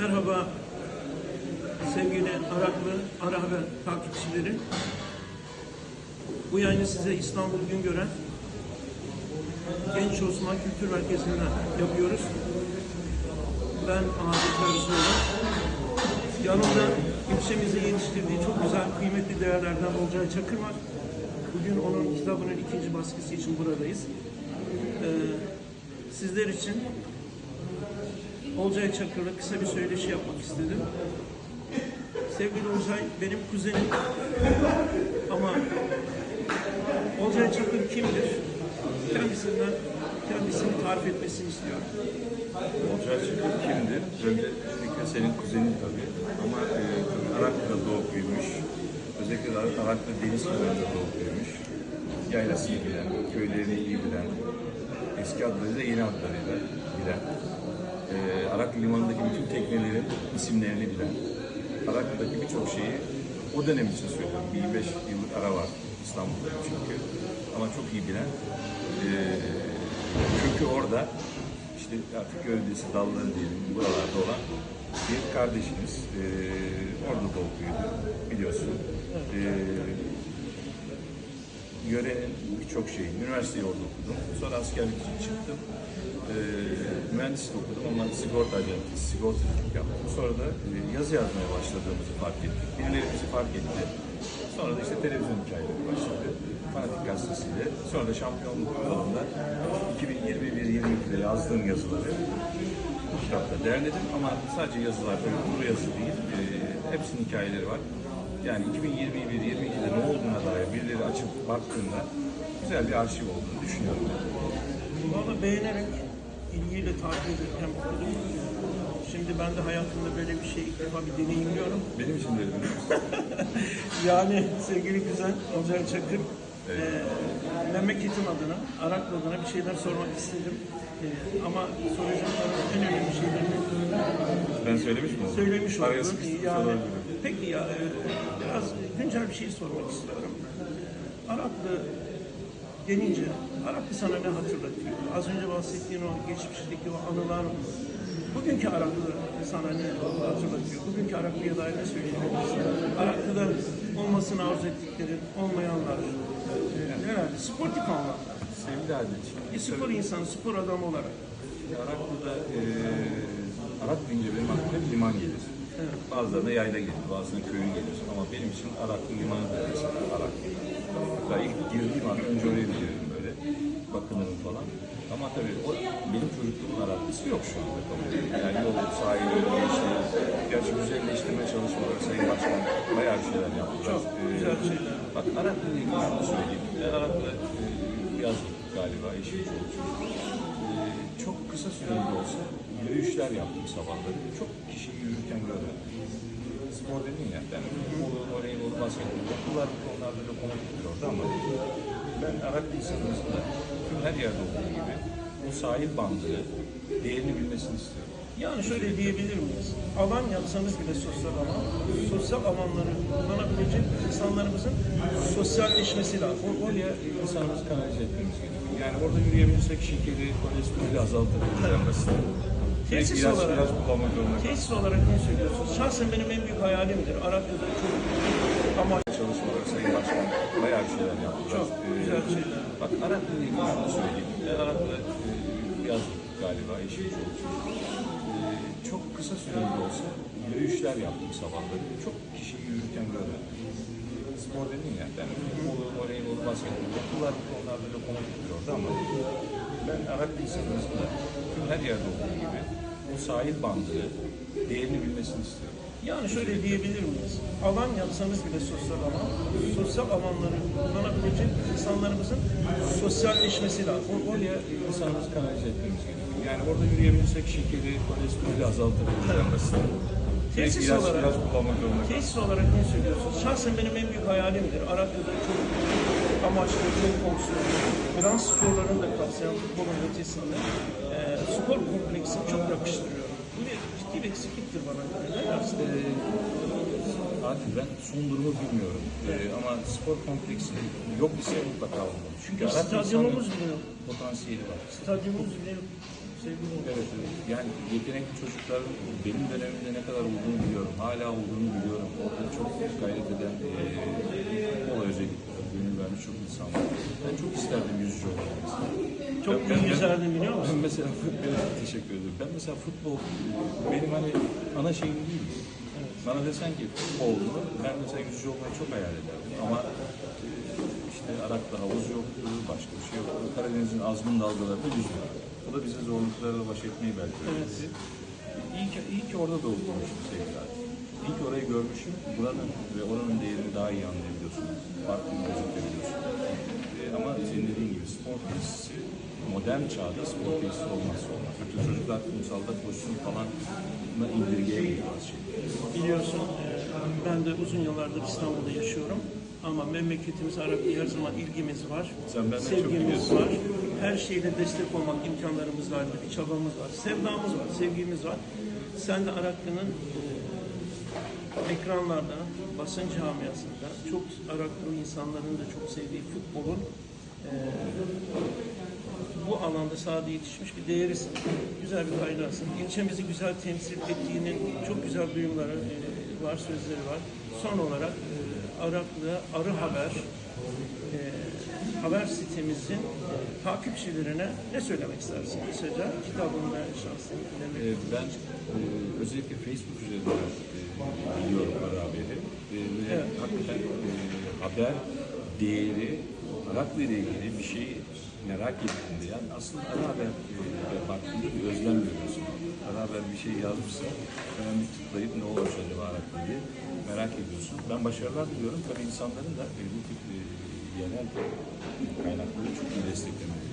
Merhaba sevgili Araklı Ara takipçileri. Bu yayını size İstanbul Güngören Genç Osman Kültür Merkezi'nden yapıyoruz. Ben Ahmet Erzuoğlu. Yanımda ilçemizde yetiştirdiği çok güzel, kıymetli değerlerden Olcay Çakır var. Bugün onun kitabının ikinci baskısı için buradayız. Ee, sizler için Olcay Çakır'la kısa bir söyleşi yapmak istedim. Sevgili Olcay benim kuzenim ama Olcay Çakır kimdir? Kendisinden kendisini tarif etmesini istiyorum. Olcay Çakır kimdir? Öncelikle senin kuzenin tabii. Ama e, Araklı'da doğup büyümüş. Özellikle Araklı deniz kenarında doğup büyümüş. Yaylasını bilen, köylerini iyi bilen, eski adlarıyla yeni adlarıyla bilen, e, Araklı limanındaki bütün teknelerin isimlerini bilen, Araklı'daki birçok şeyi o dönem için söylüyorum. Bir beş yıllık ara var İstanbul'da çünkü. Ama çok iyi bilen, e, kökü orada, işte artık gövdesi, dalları diyelim buralarda olan bir kardeşimiz. E, orada doğup büyüdü biliyorsun. E, yörenin birçok şeyi, üniversiteyi orada okudum. Sonra askerlik için çıktım. E, mühendislik okudum ama sigorta acentisi, sigortacılık yaptım. Sonra da e, yazı yazmaya başladığımızı fark ettik. Birileri bizi fark etti. Sonra da işte televizyon hikayeleri başladı. Fanatik gazetesiyle. Sonra da şampiyonluk yolunda 2021-22'de yazdığım yazıları bu kitapta derledim ama sadece yazılar böyle kuru yazı değil. E, hepsinin hikayeleri var. Yani 2021-22'de ne olduğuna dair birileri açıp baktığında güzel bir arşiv olduğunu düşünüyorum. Valla beğenerek, ilgiyle takip ederken okudum. Şimdi ben de hayatımda böyle bir şey ilk defa bir deneyimliyorum. Benim için de. Yani sevgili güzel Olcay Çakır, eee, memleketim adına, Araklı adına bir şeyler sormak istedim. Eee, ama soracaklarım en önemli şeylerini Ben söylemiş miyim? söylemiş Araya oldun. sıkıştım, Yani, peki ya, eee, biraz güncel bir şey sormak istiyorum. Araklı denince, Araklı sana ne hatırlatıyor? Az önce bahsettiğin o geçmişteki o anılar, bugünkü Araklı sana ne hatırlatıyor? Bugünkü Araklı'ya dair ne söyleyebilirsin? Araklı'da olmasını arzu ettiklerin, olmayanlar, eee, herhalde sportif anlamda. Sevgili Adilciğim, Bir spor insanı, spor adamı olarak. Araklı'da e, Arak deyince benim aklıma liman gelir. Bazılarına yayla gelir, bazılarına köyü gelir. Ama benim için Araklı limanıdır mesela Araklı. Hatta ilk girdiğim an önce oraya gidiyorum böyle. Bakınırım falan. Ama tabii o benim çocukluğumun Araklısı yok şu anda kabul. Yani yol, sahil, geçti. Gerçi güzelleştirme çalışmaları Sayın Başkan bayağı bir şeyler yaptılar. Çok güzel şeyler. Bak Araklı ile ilgili şunu söyleyeyim. Araklı e, yazdık galiba eşim çocuk. E, çok kısa süreli de olsa yürüyüşler yaptım sabahları. Çok kişi yürürken gördüm. Spor dedin ya, ben futbolu, voleybolu, basketbolu, okullar bu konularda lokomotiftir orada ama ben Araklı insanımızın da tüm her yerde olduğu gibi bu sahil bandını değerini bilmesini istiyorum. Yani şöyle diyebilir miyiz? Alan yapsanız bile sosyal alan, sosyal alanları kullanabilecek insanlarımızın sosyalleşmesi lazım. O- Oraya insanımızı kanalize etmemiz gerekiyor. Yani orada yürüyebilirsek şekeri, kolesterolü azaltabiliriz Tesis olarak- kullanmak zorunda Tesis olarak ne söylüyorsunuz? Şahsen benim en büyük hayalimdir. Araklı'da çok amaç çalışmaları Sayın Başkan bayağı bir şeyler yaptılar. Çok güzel şeyler. Bak şunu söyleyeyim. Ben Araklı e, yazdık galiba eşim çocuk. E, çok kısa süreli olsa yürüyüşler yaptım sabahları. Çok kişi yürürken gördüm. Spor dedin ya, ben futbolu, voleybolu, basketbolu, okullar bu konularda lokomotiftir orada ama ben Araklı insanımızın da tüm her yerde olduğu gibi bu sahil bandını değerini bilmesini istiyorum. Yani şöyle diyebilir miyiz? Alan yapsanız bile sosyal alan, sosyal alanları kullanabilecek insanlarımızın sosyalleşmesi lazım. Oraya insanımızı kanalize etmemiz gerekiyor. Yani orada yürüyebilirsek şekeri, kolesterolü azaltabiliriz. Direkt Tesis ilaç, olarak- ilaç kullanmak zorunda. Tesis olarak ne söylüyorsunuz? Şahsen benim en büyük hayalimdir. Araklı'da çok amaçlı, çok fonksiyonlu, grand sporlarını da kapsayan futbolun ötesinde e, spor kompleksini çok yakıştırıyorum. Bir eksikliktir bana göre. Ne dersin? Ben son durumu bilmiyorum. Ee, ama spor kompleksi yok ise mutlaka olmalı. Çünkü Arap stadyumumuz bile yok. potansiyeli var. Stadyumumuz bile yok. sevgili. Evet, evet. Yani yetenekli çocukların benim dönemimde ne kadar olduğunu biliyorum. Hala olduğunu biliyorum. Orada çok gayret eden, eee futbola özellikle gönül vermiş çok insan var. Ben çok isterdim yüzücü olmak mesela. Çok Ben- ben- yüzerdin biliyor Ben musun? mesela futbol, teşekkür ederim. Ben mesela futbol benim hani ana şeyim değil. Bana desen ki futbol mu? Ben mesela yüzücü olmayı çok hayal ederdim. Ama e, işte Arak'ta havuz yoktu, başka bir şey yoktu. Karadeniz'in azgın dalgalarında yüzdük. Bu da bize zorluklarla baş etmeyi belki öğretti. İyi ki, iyi ki orada doğmuşum sevgili. İyi ki orayı görmüşüm. Buranın ve oranın değerini daha iyi anlayabiliyorsun. Farklı gözetebiliyorsun. E, ama senin dediğin gibi spor tesisi modern çağda spor tesisi olmazsa olmaz. Bütün çocuklar kumsalda koşsun falan indirgeyemeyiz bazı şeyleri. Biliyorsun e, ben de uzun yıllardır İstanbul'da yaşıyorum. Ama memleketimiz Arak'ta her zaman ilgimiz var. Sen çok sevgimiz biliyorsun. var. Her şeyle destek olmak imkanlarımız var, bir çabamız var, sevdamız var, sevgimiz var. Sen de Araklı'nın e, ekranlarda, basın camiasında çok Araklı insanların da çok sevdiği futbolun e, bu alanda sahada yetişmiş bir değerisin. Güzel bir kaynağısın. İlçemizi güzel temsil ettiğinin çok güzel duyumları e, var, sözleri var. Son olarak e, Araklı Arı Haber e, haber sitemizin e, takipçilerine ne söylemek istersin? Kısaca kitabını ve şahsını dinlemek. Ee, Ben e, özellikle Facebook üzerinden e, biliyorum Ara Haber'i. E, ve Evet. hakikaten e, haber değeri, Araklı ile ilgili bir şeyi merak ettiğinde yani aslında Ara Haber e, baktığında bir. Ara Haber bir şey yazmışsa hemen bir tıklayıp ne olmuş acaba Araklı diye merak ediyorsun. Ben başarılar diliyorum. Tabii insanların da e, bu tip e, yerel kaynakları çok iyi desteklemeli.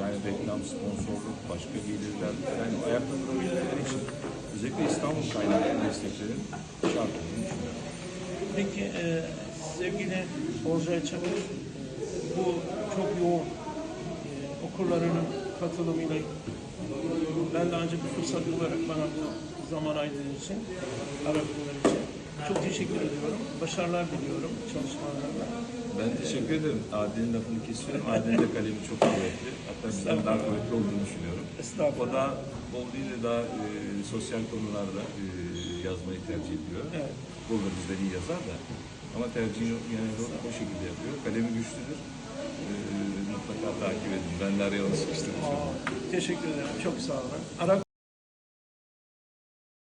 Yani reklam, sponsorluk, başka gelirler, yani ayakta durabilmeleri için özellikle İstanbul kaynaklı desteklerin şart olduğunu düşünüyorum. Peki e, sevgili Olcay Çakır, bu çok yoğun okurlarının katılımıyla ben de ancak bir fırsat olarak bana bu zaman ayırdığın için, Araklılar için çok teşekkür ediyorum. Başarılar diliyorum çalışmalarında. Ben teşekkür ederim. Adil'in lafını kesiyorum. Adil'in de kalemi çok kuvvetli. Hatta bizden daha kuvvetli olduğunu düşünüyorum. Estağfurullah. O da olduğuyla daha e, sosyal konularda e, yazmayı tercih ediyor. Evet. Futbolda bizden iyi yazar da. Ama tercihini genel olarak o şekilde yapıyor. Kalemi güçlüdür. E, mutlaka takip edin. Ben de araya onu sıkıştırmışım. Teşekkür ederim. Çok sağ olun. Arak